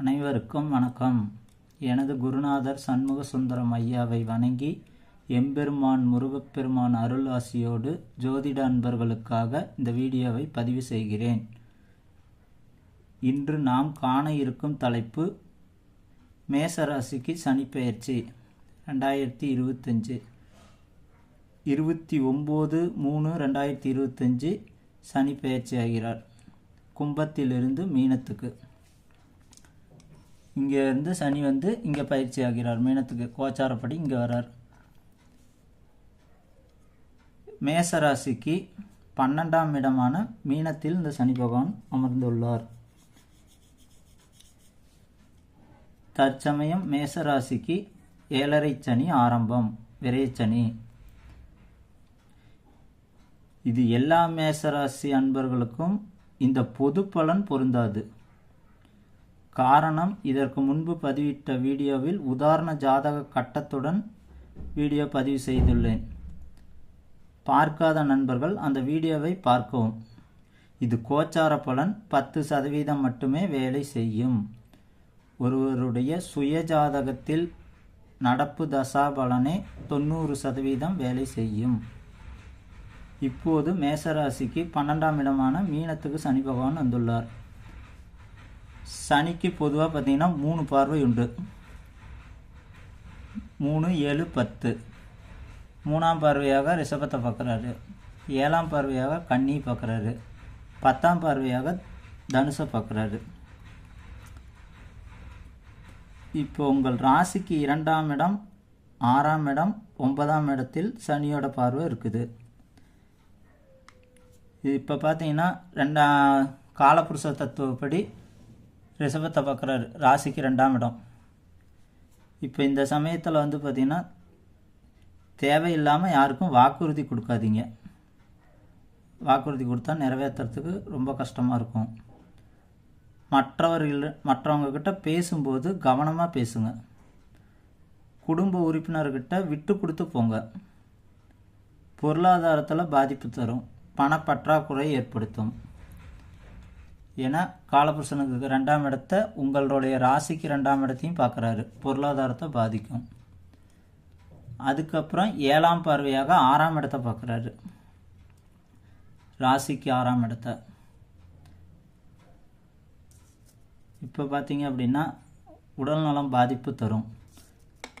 அனைவருக்கும் வணக்கம். எனது குருநாதர் சண்முக சுந்தரம் ஐயாவை வணங்கி எம்பெருமான் முருகப்பெருமான் அருள் ஆசியோடு ஜோதிட அன்பர்களுக்காக இந்த வீடியோவை பதிவு செய்கிறேன். இன்று நாம் காண இருக்கும் தலைப்பு மேசராசிக்கு சனிப்பெயர்ச்சி ரெண்டாயிரத்தி இருபத்தஞ்சு. இருபத்தி ஒம்பது மூணு ரெண்டாயிரத்தி இருபத்தஞ்சு சனி பெயர்ச்சி ஆகிறார். கும்பத்திலிருந்து மீனத்துக்கு. இங்கே இருந்து சனி வந்து இங்கே பயிற்சி ஆகிறார். மீனத்துக்கு கோச்சாரப்படி இங்கே வரார் மேசராசிக்கு பன்னெண்டாம் இடமான மீனத்தில் இந்த சனி பகவான் அமர்ந்துள்ளார். தற்சமயம் மேசராசிக்கு ஏழரை சனி ஆரம்பம். விரைச்சனி இது எல்லா மேசராசி அன்பர்களுக்கும் இந்த பொது பலன் பொருந்தாது. காரணம் இதற்கு முன்பு பதிவிட்ட வீடியோவில் உதாரண ஜாதக கட்டத்துடன் வீடியோ பதிவு செய்துள்ளேன். பார்க்காத நண்பர்கள் அந்த வீடியோவை பார்க்கவும். இது கோச்சார பலன் பத்து சதவீதம் மட்டுமே வேலை செய்யும். ஒருவருடைய சுய ஜாதகத்தில் நடப்பு தசா பலனே தொண்ணூறு சதவீதம் வேலை செய்யும். இப்போது மேசராசிக்கு பன்னெண்டாம் இடமான மீனத்துக்கு சனி பகவான் வந்துள்ளார். சனிக்கு பொதுவாக பார்த்தீங்கன்னா மூணு பார்வை உண்டு. மூணு ஏழு பத்து. மூணாம் பார்வையாக ரிஷபத்தை பார்க்குறாரு ஏழாம் பார்வையாக கண்ணி பார்க்குறாரு பத்தாம் பார்வையாக தனுஷை பார்க்குறாரு இப்போ உங்கள் ராசிக்கு இரண்டாம் இடம் ஆறாம் இடம் ஒன்பதாம் இடத்தில் சனியோட பார்வை இருக்குது. இப்போ பார்த்தீங்கன்னா ரெண்டா காலப்புருஷ தத்துவப்படி ரிஷபத்தை பார்க்குறாரு. ராசிக்கு ரெண்டாம் இடம். இப்போ இந்த சமயத்தில் வந்து பார்த்திங்கன்னா தேவையில்லாமல் யாருக்கும் வாக்குறுதி கொடுக்காதீங்க. வாக்குறுதி கொடுத்தா நிறைவேற்றுறதுக்கு ரொம்ப கஷ்டமாக இருக்கும். மற்றவர்கள் மற்றவங்கக்கிட்ட பேசும்போது கவனமாக பேசுங்க. குடும்ப உறுப்பினர்கிட்ட விட்டு கொடுத்து போங்க. பொருளாதாரத்தில் பாதிப்பு தரும். பணப்பற்றாக்குறை ஏற்படுத்தும். ஏன்னா காலபுருஷனுக்கு ரெண்டாம் இடத்த உங்களுடைய ராசிக்கு ரெண்டாம் இடத்தையும் பார்க்குறாரு. பொருளாதாரத்தை பாதிக்கும். அதுக்கப்புறம் ஏழாம் பார்வையாக ஆறாம் இடத்தை பார்க்குறாரு. ராசிக்கு ஆறாம் இடத்த. இப்போ பார்த்தீங்க அப்படின்னா உடல்நலம் பாதிப்பு தரும்.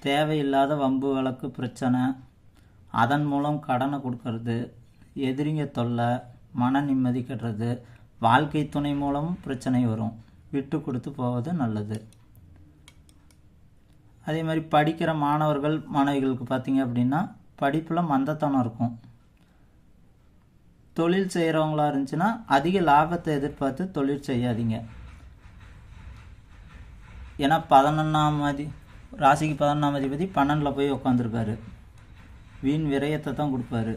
தேவையில்லாத வம்பு வழக்கு பிரச்சனை அதன் மூலம் கடனை கொடுக்கறது எதிரிங்க தொல்லை மன நிம்மதி கட்டுறது வாழ்க்கை துணை மூலம் பிரச்சனை வரும். விட்டு கொடுத்து போவது நல்லது. அதே மாதிரி படிக்கிற மாணவர்கள் மாணவிகளுக்கு பார்த்தீங்க அப்படின்னா படிப்பில் மந்தத்தனம் இருக்கும். தொழில் செய்கிறவங்களா இருந்துச்சுன்னா அதிக லாபத்தை எதிர்பார்த்து தொழில் செய்யாதீங்க. ஏன்னா பதினொன்றாம் அதி ராசிக்கு பதினொன்றாம் அதிபதி பன்னெண்டில் போய் உட்காந்துருக்காரு வீண் விரயத்தை தான் கொடுப்பாரு.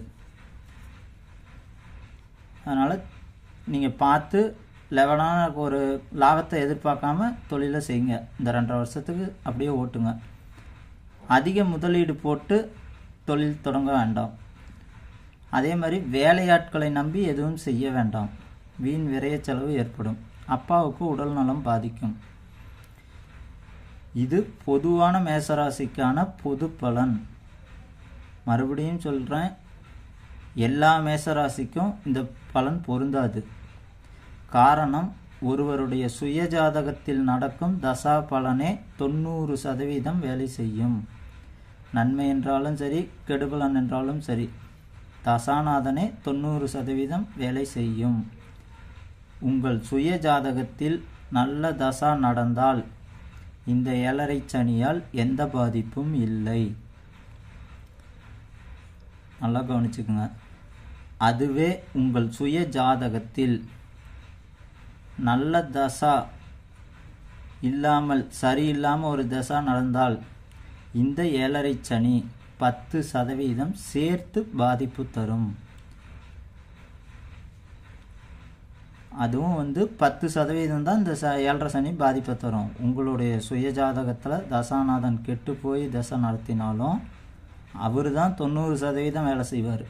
அதனால் நீங்கள் பார்த்து லெவலான ஒரு லாபத்தை எதிர்பார்க்காம தொழிலை செய்யுங்க. இந்த ரெண்டரை வருஷத்துக்கு அப்படியே ஓட்டுங்க. அதிக முதலீடு போட்டு தொழில் தொடங்க வேண்டாம். அதே மாதிரி வேலையாட்களை நம்பி எதுவும் செய்ய வேண்டாம். வீண் விரைய செலவு ஏற்படும். அப்பாவுக்கு உடல் நலம் பாதிக்கும். இது பொதுவான மேசராசிக்கான பொது பலன் மறுபடியும் சொல்கிறேன் எல்லா மேசராசிக்கும் இந்த பலன் பொருந்தாது. காரணம் ஒருவருடைய சுய ஜாதகத்தில் நடக்கும் தசா பலனே தொண்ணூறு சதவீதம் வேலை செய்யும். நன்மை என்றாலும் சரி கெடுபலன் என்றாலும் சரி தசாநாதனே தொண்ணூறு சதவீதம் வேலை செய்யும். உங்கள் சுய ஜாதகத்தில் நல்ல தசா நடந்தால் இந்த ஏழரை சனியால் எந்த பாதிப்பும் இல்லை. நல்லா கவனிச்சுக்கோங்க. அதுவே உங்கள் சுய ஜாதகத்தில் நல்ல தசா இல்லாமல் சரியில்லாமல் ஒரு தசா நடந்தால் இந்த ஏழரை சனி பத்து சதவீதம் சேர்த்து பாதிப்பு தரும். அதுவும் வந்து பத்து சதவீதம் தான் இந்த ச ஏழரை சனி பாதிப்பை தரும். உங்களுடைய சுய ஜாதகத்தில் தசாநாதன் கெட்டு போய் தசை நடத்தினாலும் அவர் தான் தொண்ணூறு சதவீதம் வேலை செய்வார்.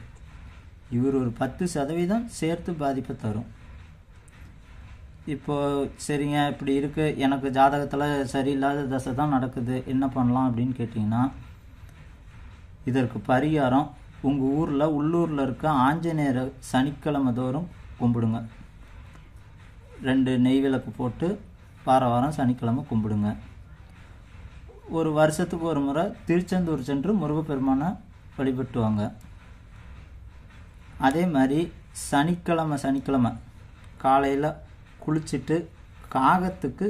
இவர் ஒரு பத்து சதவீதம் சேர்த்து பாதிப்பை தரும். இப்போ சரிங்க இப்படி இருக்குது எனக்கு ஜாதகத்தில் சரியில்லாத தசை தான் நடக்குது. என்ன பண்ணலாம் அப்படின்னு கேட்டிங்கன்னா இதற்கு பரிகாரம் உங்கள் ஊரில் உள்ளூரில் இருக்க ஆஞ்சநேயரை சனிக்கிழமை தோறும் கும்பிடுங்க. ரெண்டு நெய் விளக்கு போட்டு வார வாரம் சனிக்கிழமை கும்பிடுங்க. ஒரு வருஷத்துக்கு ஒரு முறை திருச்செந்தூர் சென்று முருகப்பெருமானை வழிபட்டுவாங்க. அதே மாதிரி சனிக்கிழமை சனிக்கிழமை காலையில் குளிச்சுட்டு காகத்துக்கு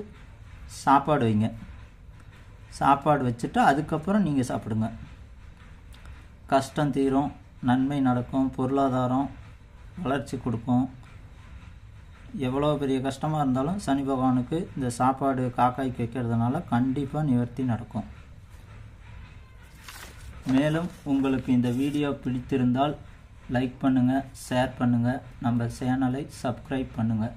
சாப்பாடு வைங்க. சாப்பாடு வச்சுட்டு அதுக்கப்புறம் நீங்கள் சாப்பிடுங்க. கஷ்டம் தீரும் நன்மை நடக்கும் பொருளாதாரம் வளர்ச்சி கொடுக்கும். எவ்வளோ பெரிய கஷ்டமாக இருந்தாலும் சனி பகவானுக்கு இந்த சாப்பாடு காக்காய்க்கு வைக்கிறதுனால கண்டிப்பாக நிவர்த்தி நடக்கும். மேலும் உங்களுக்கு இந்த வீடியோ பிடித்திருந்தால் லைக் பண்ணுங்கள் ஷேர் பண்ணுங்கள் நம்ம சேனலை சப்ஸ்கிரைப் பண்ணுங்கள்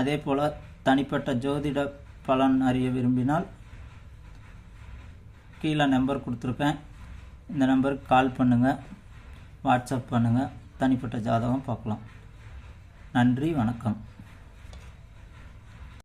அதே போல் தனிப்பட்ட ஜோதிட பலன் அறிய விரும்பினால் கீழே நம்பர் கொடுத்துருக்கேன். இந்த நம்பருக்கு கால் பண்ணுங்கள் வாட்ஸ்அப் பண்ணுங்கள் தனிப்பட்ட ஜாதகம் பார்க்கலாம். நன்றி வணக்கம்.